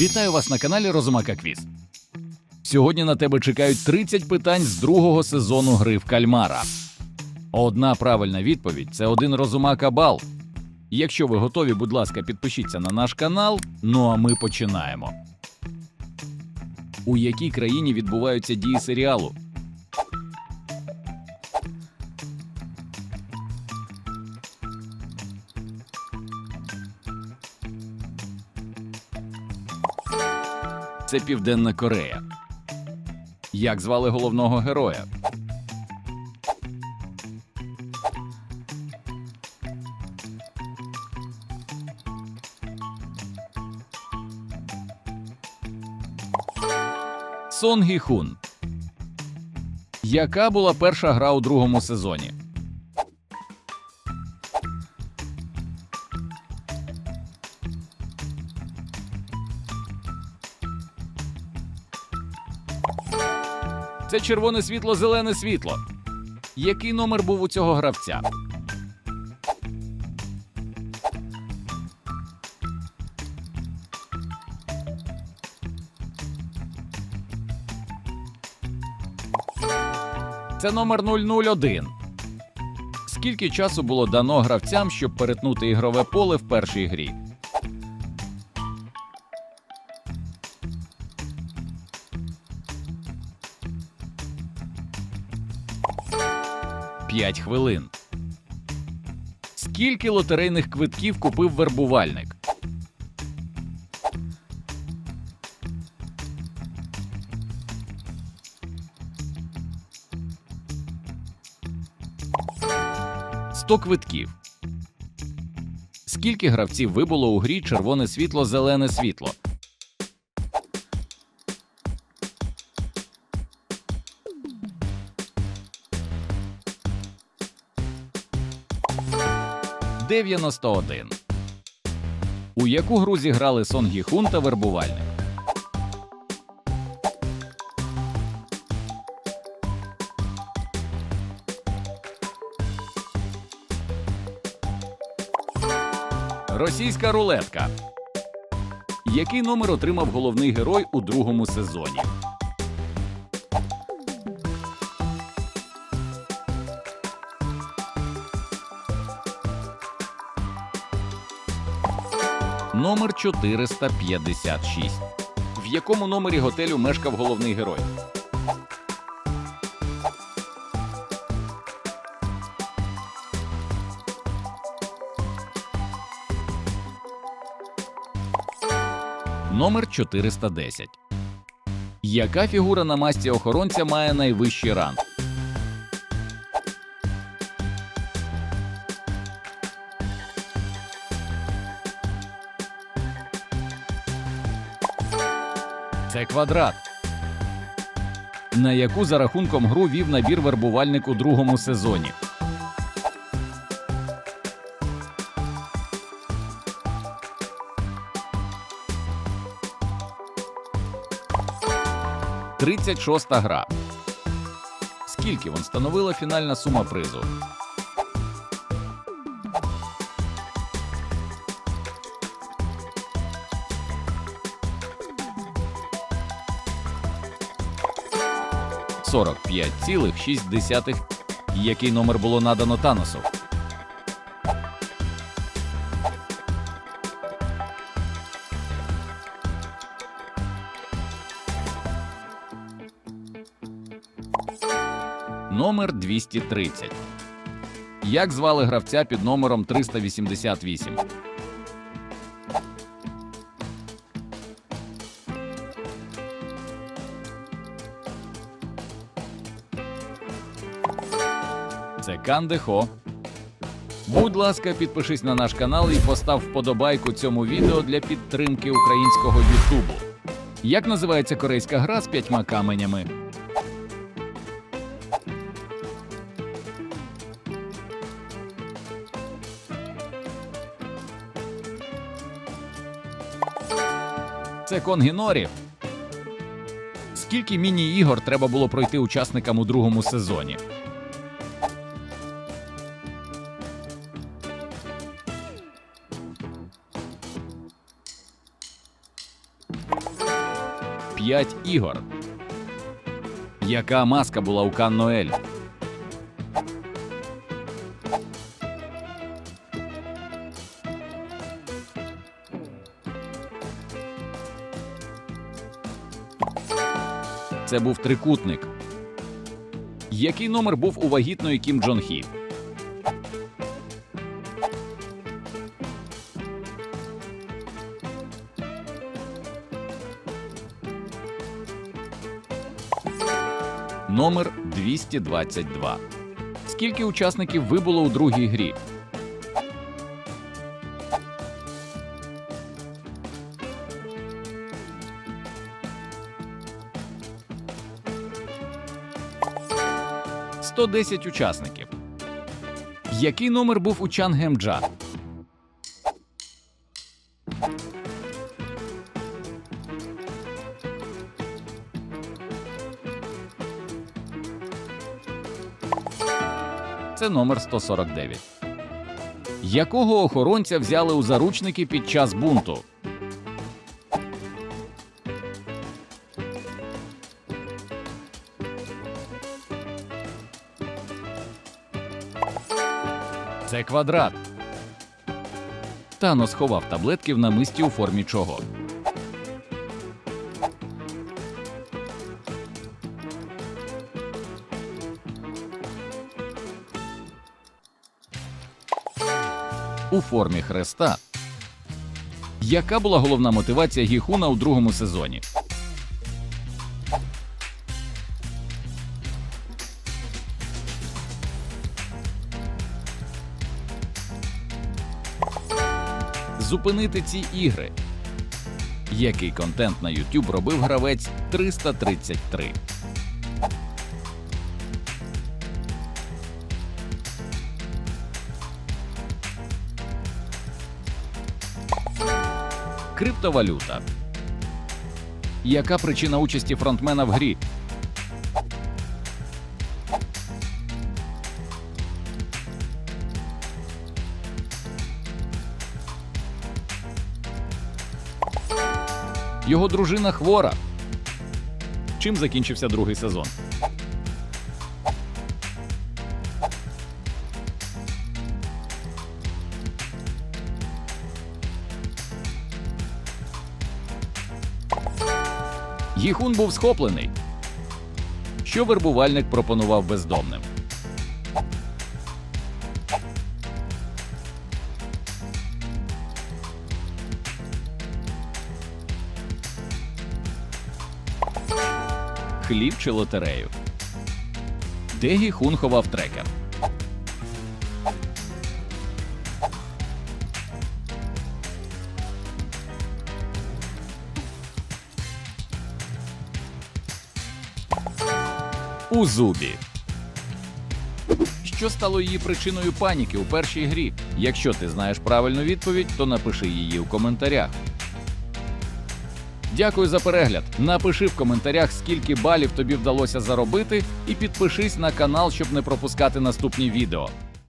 Вітаю вас на каналі Розумака Квіз. Сьогодні на тебе чекають 30 питань з другого сезону гри в кальмара. Одна правильна відповідь це один розумака бал. Якщо ви готові, будь ласка, підпишіться на наш канал. Ну а ми починаємо. У якій країні відбуваються дії серіалу? Це Південна Корея. Як звали головного героя? Сон Гі Хун. Яка була перша гра у другому сезоні? Це червоне світло, зелене світло. Який номер був у цього гравця? Це номер 001. Скільки часу було дано гравцям, щоб перетнути ігрове поле в першій грі? П'ять хвилин. Скільки лотерейних квитків купив вербувальник? Сто квитків. Скільки гравців вибуло у грі червоне світло, зелене світло? Дев'яносто один. У яку гру зіграли Сон Гі Хун та вербувальник? Російська рулетка. Який номер отримав головний герой у другому сезоні? Номер 456. В якому номері готелю мешкав головний герой? Номер 410. Яка фігура на масті охоронця має найвищий ранг? Це квадрат. На яку за рахунком гру вів набір вербувальник у другому сезоні? Тридцять шоста гра. Скільки вон становила фінальна сума призу? Сорок п'ять цілих шість десятих. Який номер було надано Таносу? Номер 230. Як звали гравця під номером 388? Це Кандехо. Будь ласка, підпишись на наш канал і постав вподобайку цьому відео для підтримки українського Ютубу. Як називається корейська гра з п'ятьма каменями? Це Конгінорі. Скільки міні-ігор треба було пройти учасникам у другому сезоні? 5 ігор. Яка маска була у Кан Ноель? Це був трикутник. Який номер був у вагітної Кім Джон Хі? Номер 222. Скільки учасників вибуло у другій грі? – 110 учасників. Який номер був у Чангемджа? Це номер 149. Якого охоронця взяли у заручники під час бунту? Це квадрат. Тано сховав таблетки в намисті у формі чого. У формі хреста. Яка була головна мотивація Гіхуна у другому сезоні? Зупинити ці ігри. Який контент на YouTube робив гравець 333? Криптовалюта. Яка причина участі фронтмена в грі? Його дружина хвора. Чим закінчився другий сезон? Їхун був схоплений. Що вербувальник пропонував бездомним? Хліб чи лотерею? Де Гіхун ховав трекер? У зубі. Що стало її причиною паніки у першій грі? Якщо ти знаєш правильну відповідь, то напиши її у коментарях. Дякую за перегляд. Напиши в коментарях, скільки балів тобі вдалося заробити, і підпишись на канал, щоб не пропускати наступні відео.